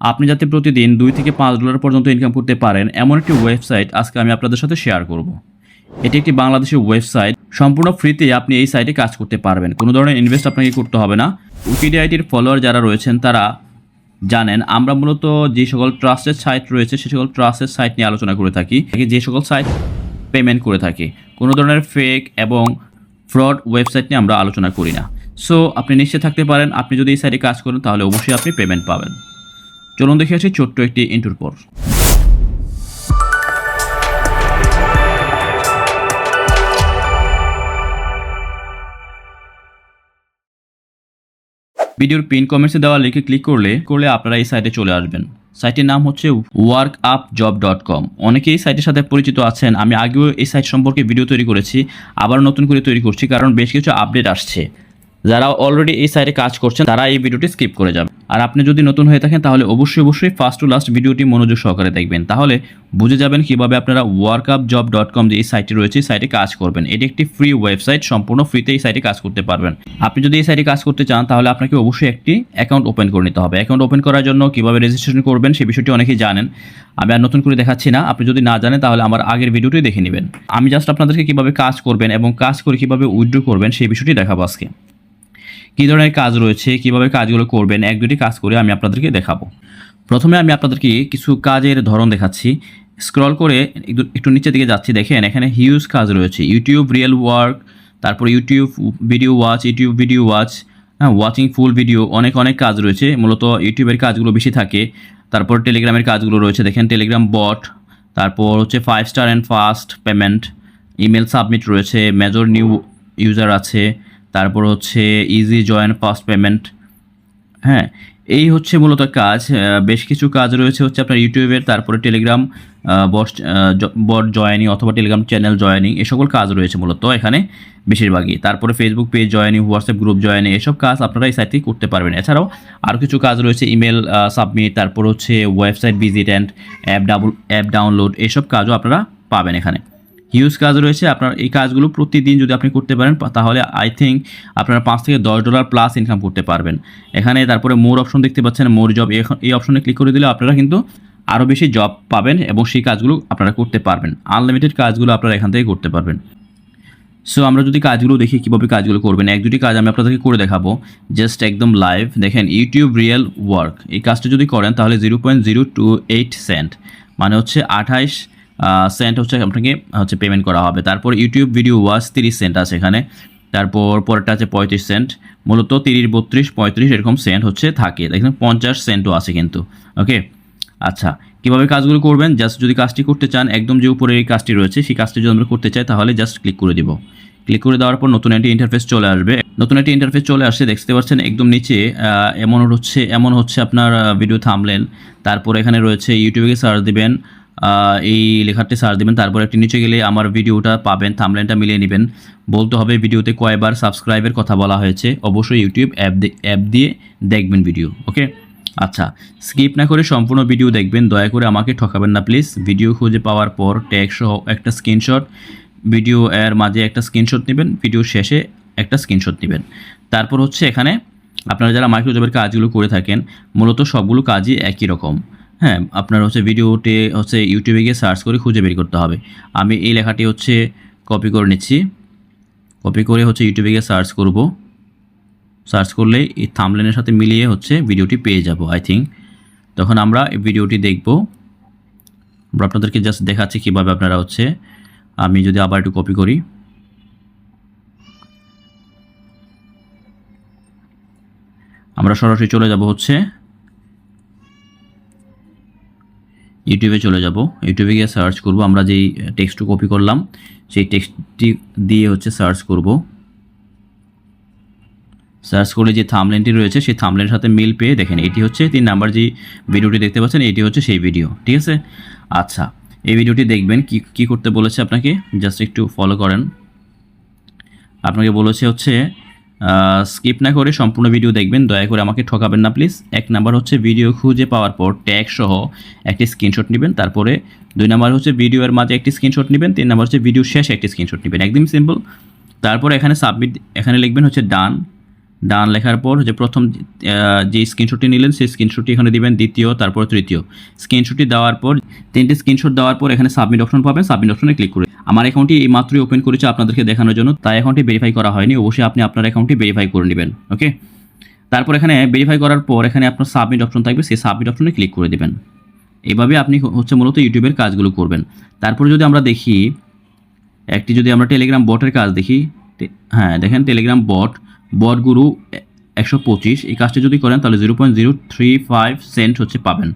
আপনি যাতে প্রতিদিন দুই থেকে পাঁচ ডলার পর্যন্ত ইনকাম করতে পারেন, এমন একটি ওয়েবসাইট আজকে আমি আপনাদের সাথে শেয়ার করব। এটি একটি বাংলাদেশের ওয়েবসাইট সম্পূর্ণ ফ্রিতে আপনি এই সাইটে কাজ করতে পারবেন। কোনো ধরনের ইনভেস্ট আপনাকে করতে হবে না। উইকিডিআইটির ফলোয়ার যারা রয়েছেন, তারা জানেন, আমরা মূলত যে সকল ট্রাস্টের সাইট রয়েছে, সে সকল ট্রাস্টেড সাইট নিয়ে আলোচনা করে থাকি। যে সকল সাইট পেমেন্ট করে থাকি। কোনো ধরনের ফেক এবং ফ্রড ওয়েবসাইট নিয়ে আমরা আলোচনা করি না। সো আপনি নিশ্চিত থাকতে পারেন। আপনি যদি এই সাইটে কাজ করেন, তাহলে অবশ্যই আপনি পেমেন্ট পাবেন। চলুন দেখে আসি ছোট্ট একটি ইন্টুর পর। ভিডিওর পিন কমেন্টসে দেওয়া লিঙ্কে ক্লিক করলে করলে আপনারা এই সাইটে চলে আসবেন। সাইটের নাম হচ্ছে work up job dot com অনেকেই সাইটের সাথে পরিচিত আছেন, আমি আগেও এই সাইট সম্পর্কে ভিডিও তৈরি করেছি, আবার নতুন করে তৈরি করছি, কারণ বেশ কিছু আপডেট আসছে। যারা অলরেডি এই সাইটে কাজ করছেন, তারা এই ভিডিওটি স্কিপ করে যাবে। আর আপনি যদি নতুন হয়ে থাকেন, তাহলে অবশ্যই অবশ্যই ফার্স্ট টু লাস্ট ভিডিওটি মনোযোগ সহকারে দেখবেন। তাহলে বুঝে যাবেন কীভাবে আপনারা work up job dot com যে এই সাইটটি রয়েছে, এই সাইটে কাজ করবেন। এটি একটি ফ্রি ওয়েবসাইট সম্পূর্ণ ফ্রিতে এই সাইটে কাজ করতে পারবেন। আপনি যদি এই সাইটে কাজ করতে চান, তাহলে আপনাকে অবশ্যই একটি অ্যাকাউন্ট ওপেন করে নিতে হবে। অ্যাকাউন্ট ওপেন করার জন্য কীভাবে রেজিস্ট্রেশন করবেন সেই বিষয়টি অনেকেই জানেন। আমি আর নতুন করে দেখাচ্ছি না। আপনি যদি না জানেন, তাহলে আমার আগের ভিডিওটি দেখে নেবেন। আমি জাস্ট আপনাদেরকে কীভাবে কাজ করবেন এবং কাজ করে কীভাবে উইথড্র করবেন সেই বিষয়টি দেখাবো আজকে। কী ধরনের কাজ রয়েছে, কীভাবে কাজগুলো করবেন, এক দুটি কাজ করে আমি আপনাদেরকে দেখাবো। প্রথমে আমি আপনাদেরকে কিছু কাজের ধরন দেখাচ্ছি। স্ক্রল করে একটু একটু নিচের দিকে যাচ্ছি, দেখেন এখানে হিউজ কাজ রয়েছে। ইউটিউব রিয়েল ওয়ার্ক তারপর YouTube video watch YouTube video watch হ্যাঁ ওয়াচিং ফুল ভিডিও অনেক অনেক কাজ রয়েছে। মূলত ইউটিউবের কাজগুলো বেশি থাকে। তারপর টেলিগ্রামের কাজগুলো রয়েছে, দেখেন টেলিগ্রাম বট তারপর হচ্ছে five star and fast payment email submit রয়েছে মেজর নিউ ইউজার আছে। তারপর হচ্ছে ইজি জয়েন ফাস্ট পেমেন্ট হ্যাঁ এই হচ্ছে মূলত কাজ বেশ কিছু কাজ রয়েছে হচ্ছে আপনার ইউটিউবের তারপরে টেলিগ্রাম বট বট জয়েনিং অথবা টেলিগ্রাম চ্যানেল জয়েনিং এ সকল কাজ রয়েছে মূলত এখানে বেশিরভাগই। তারপরে Facebook page joining WhatsApp group joining এসব কাজ আপনারা এই সাইট থেকে করতে পারবেন। এছাড়াও আরও কিছু কাজ রয়েছে ইমেল সাবমিট তারপর হচ্ছে website visit and app double app download এসব কাজও আপনারা পাবেন এখানে। হিউজ কাজ রয়েছে। আপনার এই কাজগুলো প্রতিদিন যদি আপনি করতে পারেন তাহলে আই থিঙ্ক আপনারা পাঁচ থেকে দশ ডলার প্লাস ইনকাম করতে পারবেন। এখানে তারপরে মোর অপশন দেখতে পাচ্ছেন মোর জব এখন এই অপশনে ক্লিক করে দিলে আপনারা কিন্তু আরও বেশি জব পাবেন এবং সেই কাজগুলো আপনারা করতে পারবেন। আনলিমিটেড কাজগুলো আপনারা এখান থেকে করতে পারবেন। সো আমরা যদি কাজগুলো দেখি, কীভাবে কাজগুলো করবেন, এক দুটি কাজ আমি আপনাদেরকে করে দেখাবো। জাস্ট একদম লাইভ দেখেন ইউটিউব রিয়েল ওয়ার্ক এই কাজটা যদি করেন, তাহলে zero point zero two eight cent মানে হচ্ছে আঠাইশ সেন্ট হচ্ছে আপনাকে হচ্ছে পেমেন্ট করা হবে। তারপর ইউটিউব ভিডিও ওয়াচ তিরিশ সেন্ট আছে এখানে। তারপর পরেরটা আছে পঁয়ত্রিশ সেন্ট মূলত তিরিশ, বত্রিশ, পঁয়ত্রিশ এরকম সেন্ট হচ্ছে থাকে। দেখেন পঞ্চাশ সেন্টও আছে কিন্তু। ওকে আচ্ছা কীভাবে কাজগুলো করবেন? জাস্ট যদি কাজটি করতে চান, একদম যে উপরে এই কাজটি রয়েছে, সেই কাজটি যদি আমরা করতে চাই, তাহলে জাস্ট ক্লিক করে দিব। ক্লিক করে দেওয়ার পর নতুন একটি ইন্টারফেস চলে আসবে। নতুন একটি ইন্টারফেস চলে আসছে, দেখতে পাচ্ছেন একদম নিচে এমন হচ্ছে এমন হচ্ছে আপনার ভিডিও থামলেন তারপর এখানে রয়েছে ইউটিউবে সার্চ দিবেন। এই লেখাটি সার্চ দেবেন, তারপর একটি নিচে গেলে আমার ভিডিওটা পাবেন থামলেনটা মিলিয়ে নেবেন। বলতে হবে ভিডিওতে কয়বার সাবস্ক্রাইবের কথা বলা হয়েছে, অবশ্যই ইউটিউব অ্যাপ অ্যাপ দিয়ে দেখবেন ভিডিও ওকে আচ্ছা স্কিপ না করে সম্পূর্ণ ভিডিও দেখবেন, দয়া করে আমাকে ঠকাবেন না প্লিজ ভিডিও খুঁজে পাওয়ার পর ট্যাগ সহ একটা স্ক্রিনশট ভিডিও এর মাঝে একটা স্ক্রিনশট নেবেন ভিডিও শেষে একটা স্ক্রিনশট নেবেন। তারপর হচ্ছে এখানে আপনারা যারা মাইক্রোজবের কাজগুলো করে থাকেন, মূলত সবগুলো কাজই একই রকম। হ্যাঁ আপনার হচ্ছে ভিডিওতে হচ্ছে ইউটিউবে গিয়ে সার্চ করে খুঁজে বের করতে হবে। আমি এই লেখাটি হচ্ছে কপি করে নিচ্ছি। কপি করে হচ্ছে ইউটিউবে গিয়ে সার্চ করব। সার্চ করলে এই থামলেনের সাথে মিলিয়ে হচ্ছে ভিডিওটি পেয়ে যাব আই থিঙ্ক তখন আমরা এই ভিডিওটি দেখব। আমরা আপনাদেরকে জাস্ট দেখাচ্ছি কীভাবে আপনারা হচ্ছে, আমি যদি আবার একটু কপি করি। আমরা সরাসরি চলে যাব হচ্ছে ইউটিউবে চলে যাব। ইউটিউবে গিয়ে সার্চ করব। আমরা যেই টেক্সটটি কপি করলাম, সেই টেক্সটটি দিয়ে হচ্ছে সার্চ করব। সার্চ করলে যে থামলেনটি রয়েছে, সেই থামলেনের সাথে মিল পেয়ে দেখেন, এটি হচ্ছে তিন নাম্বার যে ভিডিওটি দেখতে পাচ্ছেন, এটি হচ্ছে সেই ভিডিও ঠিক আছে? আচ্ছা এই ভিডিওটি দেখবেন, কি কি করতে বলেছে আপনাকে? জাস্ট একটু ফলো করেন। আপনাকে বলেছে হচ্ছে স্কিপ না করে সম্পূর্ণ ভিডিও দেখবেন। দয়া করে আমাকে ঠকাবেন না প্লিজ এক নাম্বার হচ্ছে ভিডিও খুঁজে পাওয়ার পর ট্যাগ সহ একটি স্ক্রিনশট নেবেন। তারপরে দুই নাম্বার হচ্ছে ভিডিওর মাঝে একটি স্ক্রিনশট নেবেন। তিন নাম্বার হচ্ছে ভিডিও শেষে একটি স্ক্রিনশট নেবেন। একদম সিম্পল তারপর এখানে সাবমিট এখানে লিখবেন হচ্ছে ডান ডান লেখার পর যে প্রথম যে স্ক্রিনশটটি নিলেন, সেই স্ক্রিনশটটি এখানে দিবেন, দ্বিতীয়, তারপর তৃতীয়। স্ক্রিনশটটি দেওয়ার পর, তিনটি স্ক্রিনশট দেওয়ার পর এখানে সাবমিট অপশন পাবেন। সাবমিট অপশনে ক্লিক করে। আমার অ্যাকাউন্টটি এই মাত্রই ওপেন করেছে আপনাদেরকে দেখানোর জন্য, তাই অ্যাকাউন্টটি ভেরিফাই করা হয়নি। অবশ্যই আপনি আপনার অ্যাকাউন্টটি ভেরিফাই করে নেবেন ওকে তারপর এখানে ভেরিফাই করার পর এখানে আপনার সাবমিট অপশন থাকবে, সেই সাবমিট অপশনে ক্লিক করে দেবেন। এভাবে আপনি হচ্ছে মূলত ইউটিউবের কাজগুলো করবেন। তারপরে যদি আমরা দেখি, একটি যদি আমরা টেলিগ্রাম বটের কাজ দেখি হ্যাঁ দেখেন টেলিগ্রাম বট বট গুরু একশো পঁচিশ। এই কাজটি যদি করেন, তাহলে zero point zero three five cent হচ্ছে পাবেন।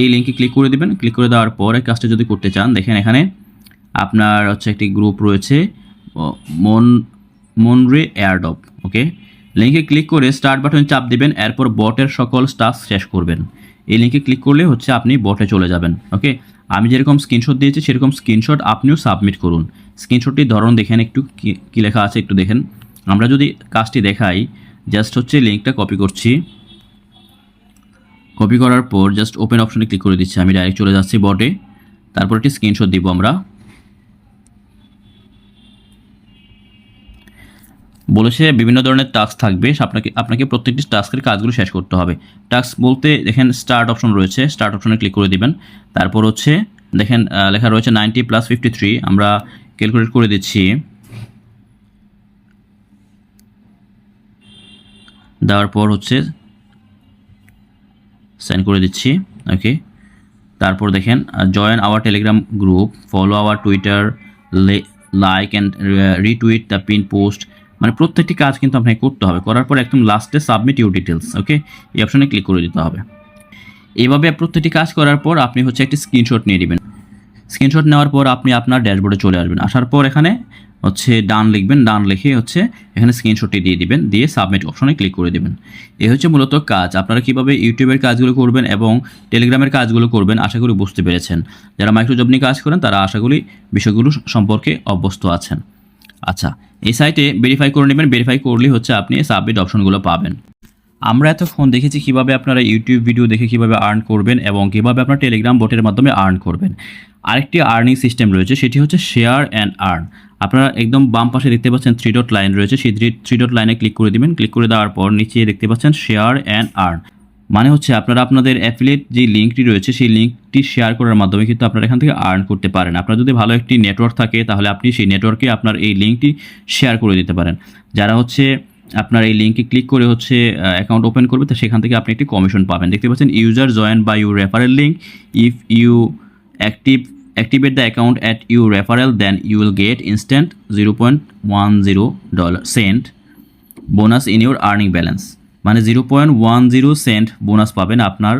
এই লিঙ্কে ক্লিক করে দেবেন। ক্লিক করে দেওয়ার পর এই কাজটা যদি করতে চান, দেখেন এখানে আপনার হচ্ছে একটি গ্রুপ রয়েছে মন, মনরে এয়ারডপ, ওকে? লিঙ্কে ক্লিক করে স্টার্ট বাটন চাপ দিবেন, এরপর বটের সকল টাস্ক শেষ করবেন। এই লিঙ্কে ক্লিক করলে হচ্ছে আপনি বটে চলে যাবেন, ওকে? আমি যেরকম স্ক্রিনশট দিয়েছি, সেরকম স্ক্রিনশট আপনিও সাবমিট করুন। স্ক্রিনশটটির ধরন দেখেন একটু কী লেখা আছে একটু দেখেন। আমরা যদি কাজটি দেখাই জাস্ট হচ্ছে লিঙ্কটা কপি করছি। কপি করার পর জাস্ট ওপেন অপশনে ক্লিক করে দিচ্ছি। আমি ডাইরেক্ট চলে যাচ্ছি বটে তারপর একটি স্ক্রিনশট দিব আমরা। বলেছে বিভিন্ন ধরনের টাস্ক থাকবে। আপনাকে আপনাকে প্রত্যেকটি টাস্কের কাজগুলো শেষ করতে হবে। টাস্ক বলতে দেখেন স্টার্ট অপশন রয়েছে। স্টার্ট অপশনে ক্লিক করে দিবেন। তারপর হচ্ছে, দেখেন লেখা রয়েছে নাইনটি প্লাস ফিফটি থ্রি আমরা ক্যালকুলেট করে দিচ্ছি। দেওয়ার পর হচ্ছে সেন্ড করে দিচ্ছি ওকে তারপর দেখেন join our Telegram group follow our Twitter like and retweet the pin post মানে প্রত্যেকটি কাজ কিন্তু আপনাকে করতে হবে। করার পর একদম লাস্টে সাবমিট ইউর ডিটেলস ওকে এই অপশনে ক্লিক করে দিতে হবে। এইভাবে প্রত্যেকটি কাজ করার পর আপনি হচ্ছে একটি স্ক্রিনশট নিয়ে নেবেন। স্ক্রিনশট নেওয়ার পর আপনি আপনার ড্যাশবোর্ডে চলে আসবেন। আসার পর এখানে হচ্ছে ডান লিখবেন, ডান লিখে হচ্ছে এখানে স্ক্রিনশটটি দিয়ে দিবেন, দিয়ে সাবমিট অপশনে ক্লিক করে দেবেন। এই হচ্ছে মূলত কাজ। আপনারা কীভাবে ইউটিউবের কাজগুলো করবেন এবং টেলিগ্রামের কাজগুলো করবেন, আশা করি বুঝতে পেরেছেন। যারা মাইক্রোজব নিয়ে কাজ করেন, তারা আশা করি বিষয়গুলো সম্পর্কে অভ্যস্ত আছেন। আচ্ছা এই সাইটে ভেরিফাই করে নেবেন। ভেরিফাই করলে হচ্ছে আপনি সাবমিট অপশনগুলো পাবেন। আমরা এতক্ষণ দেখেছি কীভাবে আপনারা ইউটিউব ভিডিও দেখে কীভাবে আর্ন করবেন এবং কীভাবে আপনার টেলিগ্রাম বটের মাধ্যমে আর্ন করবেন। আরেকটি আর্নিং সিস্টেম রয়েছে, সেটি হচ্ছে শেয়ার অ্যান্ড আর্ন আপনারা একদম বাম পাশে দেখতে পাচ্ছেন থ্রি ডট লাইন রয়েছে, সেই থ্রি ডট লাইনে ক্লিক করে দিবেন। ক্লিক করে দেওয়ার পর নিচে দেখতে পাচ্ছেন শেয়ার অ্যান্ড আর্ন মানে হচ্ছে আপনারা আপনাদের অ্যাফিলিয়েট যে লিঙ্কটি রয়েছে, সেই লিঙ্কটি শেয়ার করার মাধ্যমে কিন্তু আপনারা এখান থেকে আর্ন করতে পারেন। আপনার যদি ভালো একটি নেটওয়ার্ক থাকে, তাহলে আপনি সেই নেটওয়ার্কে আপনার এই লিঙ্কটি শেয়ার করে দিতে পারেন। যারা হচ্ছে আপনার এই লিঙ্কে ক্লিক করে হচ্ছে অ্যাকাউন্ট ওপেন করবে, তো সেখান থেকে আপনি একটি কমিশন পাবেন। দেখতে পাচ্ছেন user join by you referral link if you active activate the account at your referral, then you will get instant 0.10 dollar cent bonus in your earning balance মানে zero point one zero cent bonus পাবেন আপনার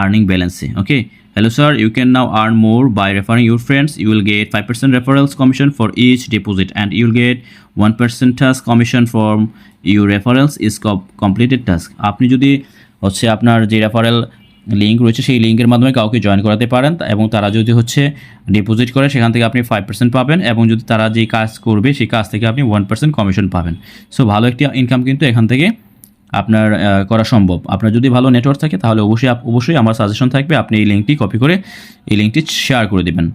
earning ব্যালেন্সে okay hello sir you can now earn more by referring your friends you will get five percent referrals commission for each deposit and you'll get one percent task commission for your referrals is completed task আপনি যদি হচ্ছে আপনার যে referral link রয়েছে, সেই লিঙ্কের মাধ্যমে কাউকে জয়েন করাতে পারেন এবং তারা যদি হচ্ছে ডিপোজিট করে, সেখান থেকে আপনি ফাইভ পার্সেন্ট পাবেন এবং যদি তারা যে কাজ করবে, সেই কাজ থেকে আপনি ওয়ান পার্সেন্ট কমিশন পাবেন। সো ভালো একটি ইনকাম কিন্তু এখান থেকে আপনার করা সম্ভব। আপনার যদি ভালো নেটওয়ার্ক থাকে, তাহলে অবশ্যই অবশ্যই আমার সাজেশন থাকবে আপনি এই লিঙ্কটি কপি করে, এই লিঙ্কটি শেয়ার করে দেবেন।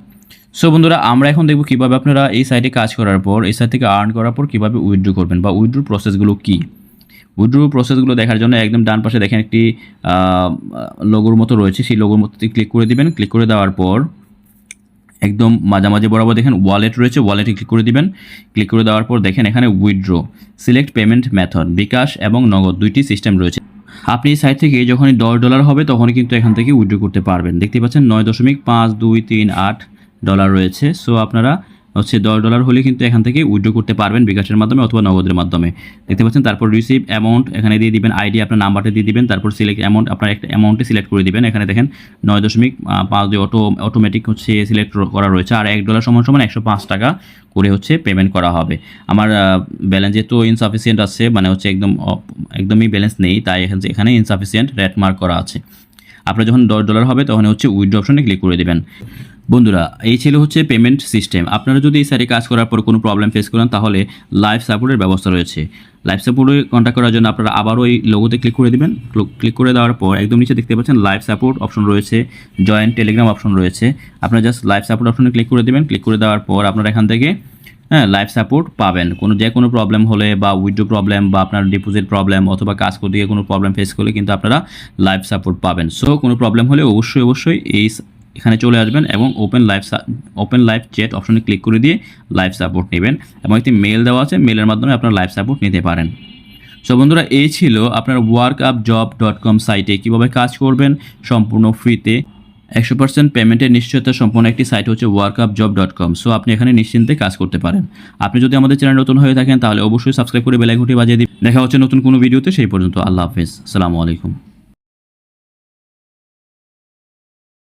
সো বন্ধুরা, আমরা এখন দেখব কীভাবে আপনারা এই সাইটে কাজ করার পর, এই সাইট থেকে আর্ন করার পর কীভাবে উইথড্র করবেন বা উইথড্র প্রসেসগুলো কী? উইথড্র প্রসেসগুলো দেখার জন্য একদম ডান পাশে দেখেন একটি লোগোর মতো রয়েছে। সেই লোগোর মতো ক্লিক করে দিবেন। ক্লিক করে দেওয়ার পর একদম মাঝামাঝি বরাবর দেখেন ওয়ালেট রয়েছে ওয়ালেটে ক্লিক করে দিবেন। ক্লিক করে দেওয়ার পর দেখেন এখানে withdraw select payment method bKash এবং নগদ দুইটি সিস্টেম রয়েছে। আপনি এই সাইট থেকে যখনই দশ ডলার হবে তখনই কিন্তু এখান থেকে উইথড্র করতে পারবেন। দেখতে পাচ্ছেন নয় দশমিক পাঁচ দুই তিন আট ডলার রয়েছে। সো আপনারা হচ্ছে দশ ডলার হলে কিন্তু এখান থেকে উইড্রো করতে পারবেন বিকাশের মাধ্যমে অথবা নগদের মাধ্যমে। দেখতে পাচ্ছেন, তারপর রিসিভ অ্যামাউন্ট এখানে দিয়ে দিবেন আইডি আপনার নাম্বারটা দিয়ে দিবেন, তারপর সিলেক্ট অ্যামাউন্ট আপনার একটা অ্যামাউন্টে সিলেক্ট করে দিবেন। এখানে দেখেন, নয় দশমিক পাঁচ অটো অটোমেটিক হচ্ছে সিলেক্ট করা রয়েছে। আর এক ডলার সমান সমান একশো পাঁচ টাকা করে হচ্ছে পেমেন্ট করা হবে। আমার ব্যালেন্স যেহেতু ইনসাফিসিয়েন্ট আছে মানে হচ্ছে একদম একদমই ব্যালেন্স নেই, তাই এখানে- এখানে ইনসাফিসিয়েন্ট রেট মার্ক করা আছে। আপনার যখন দশ ডলার হবে, তখন হচ্ছে উইথড্র অপশনে ক্লিক করে দেবেন। বন্ধুরা, এই ছিল হচ্ছে পেমেন্ট সিস্টেম আপনারা যদি এই সাইটে কাজ করার পর কোনো প্রবলেম ফেস করেন, তাহলে লাইভ সাপোর্টের ব্যবস্থা রয়েছে। লাইভ সাপোর্টে কন্ট্যাক্ট করার জন্য আপনারা আবারও এই লোগোতে ক্লিক করে দিবেন। ক্লিক করে দেওয়ার পর একদম নিচে দেখতে পাচ্ছেন লাইভ সাপোর্ট অপশন রয়েছে জয়েন্ট টেলিগ্রাম অপশন রয়েছে। আপনারা জাস্ট লাইভ সাপোর্ট অপশনে ক্লিক করে দেবেন। ক্লিক করে দেওয়ার পর আপনারা এখান থেকে হ্যাঁ লাইফ সাপোর্ট পাবেন। কোনো যে কোনো প্রবলেম হলে বা উইড্রো প্রবলেম বা আপনার ডিপোজিট প্রবলেম অথবা কাজ করতে গিয়ে কোনো প্রবলেম ফেস করলে কিন্তু আপনারা লাইফ সাপোর্ট পাবেন। সো কোনো প্রবলেম হলে অবশ্যই অবশ্যই এই এখানে চলে আসবেন এবং open life open life chat অপশনে ক্লিক করে দিয়ে লাইফ সাপোর্ট নেবেন এবং একটি মেল দেওয়া আছে। মেলের মাধ্যমে আপনারা লাইফ সাপোর্ট নিতে পারেন। সো বন্ধুরা, এই ছিল আপনার work up job dot com সাইটে কীভাবে কাজ করবেন সম্পূর্ণ ফ্রিতে একশো পার্সেন্ট পেমেন্টের নিশ্চয়তা সম্পন্ন একটি সাইট হচ্ছে work up job dot com so আপনি এখানে নিশ্চিন্তে কাজ করতে পারেন। আপনি যদি আমাদের চ্যানেল নতুন হয়ে থাকেন, তাহলে অবশ্যই সাবস্ক্রাইব করে বেলাইঘুটি বাজিয়ে দিন। দেখা হচ্ছে নতুন কোনো ভিডিওতে সেই পর্যন্ত আল্লাহ হাফেজ। সালামু আলাইকুম।